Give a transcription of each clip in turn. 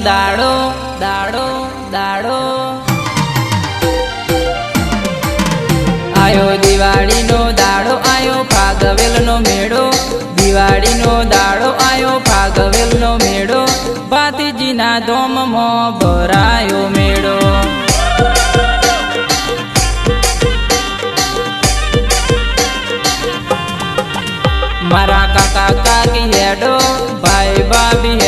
દાડો દાડો દાડો. આયો દિવાળીનો દાડો, આયો ફાગવેલનો મેળો. દિવાળીનો દાડો, આયો ફાગવેલનો મેળો. ભાતીજીના ધોમમાં ભરાયો મેળો. મારા કાકા કાકી હેડો ભાઈ ભાભી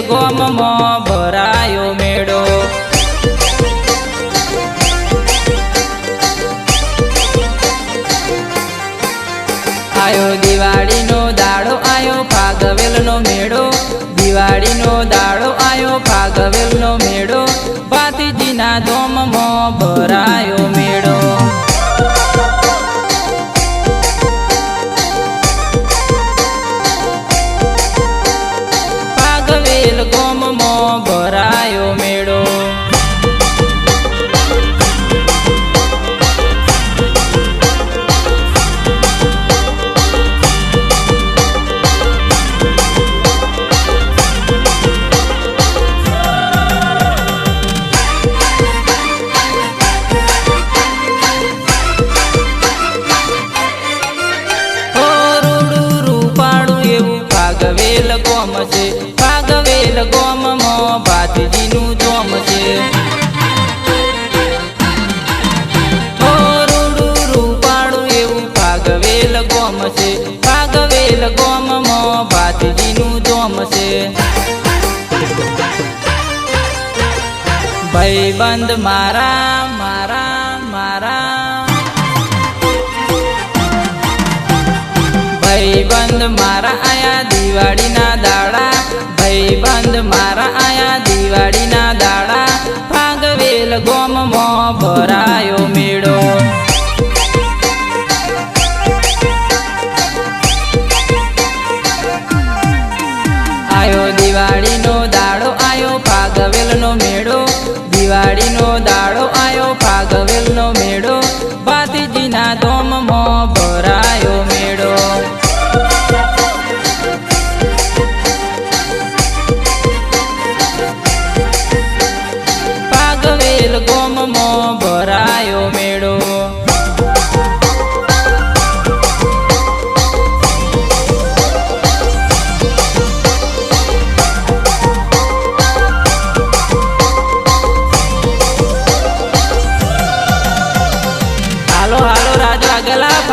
ગોમમાં ભરાયો મેળો. આયો દિવાળીનો દાડો, આયો ફાગવેલનો મેળો. દિવાળીનો દાડો, આયો ફાગવેલનો મેળો. ભાતીજીના ધોમમાં ભરાયો ગોમ છે. ફાગવેલ ગોમમાં છે. એવું ગોમ છે. ગોમમાં ભાતીજીનું જોમ છે. ભાઈબંધ મારા ભાઈબંધ મારા આયા દિવાળીના દાડા. ભાઈબંધ મારા આયા દિવાળીના દાડા. ફાગવેલ ગોમમાં ભરાયો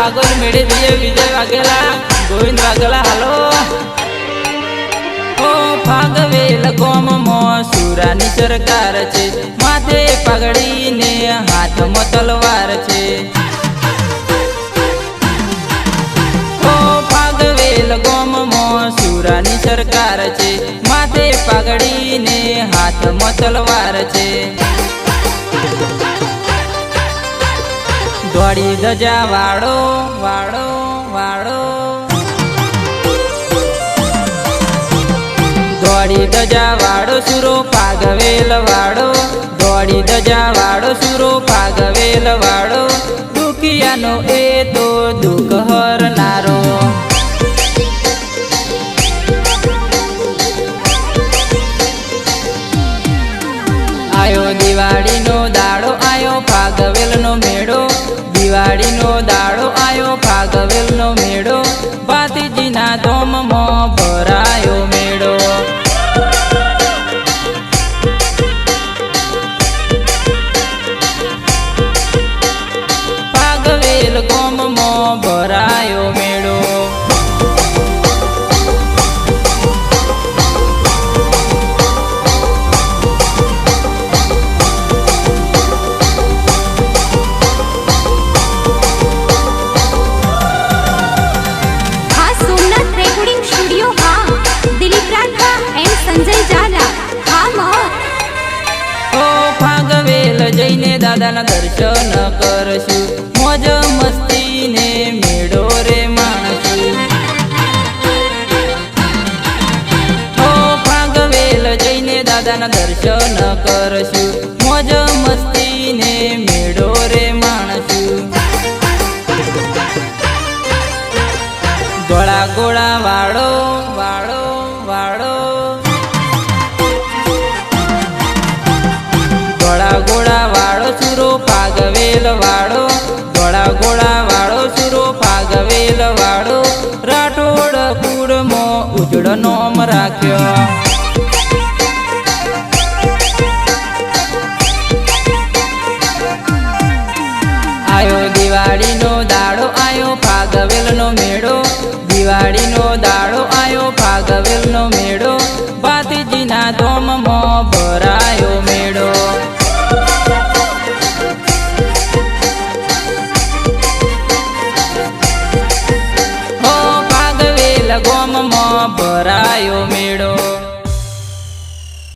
ફાગુન મેળી વિજય વિજય વાઘેલા, ગોવિંદ વાઘેલા, હાલો. ઓ ફાગવેલ ગોમમાં સુરાની સરકાર છે. માથે પગડીને હાથમાં તલવાર છે. ઓ ફાગવેલ ગોમમાં સુરાની સરકાર છે. માથે પગડીને હાથમાં તલવાર છે. દોડી ધજા વાળો વાળો વાળો. દોડી ધજા વાળો, સુરો પાગવેલ વાળો. દોડી ધજા વાળો, સુરો પાગવેલ વાળો. દુખિયાનો એ જઈને દાદાના દર્શન કરશું. મોજ મસ્તીને મેળો રે માણશું. ઓ ફાગવેલ જઈને દાદાના દર્શન કરશું. મોજ મસ્તીને ઉજળનો અમ રાખ્યો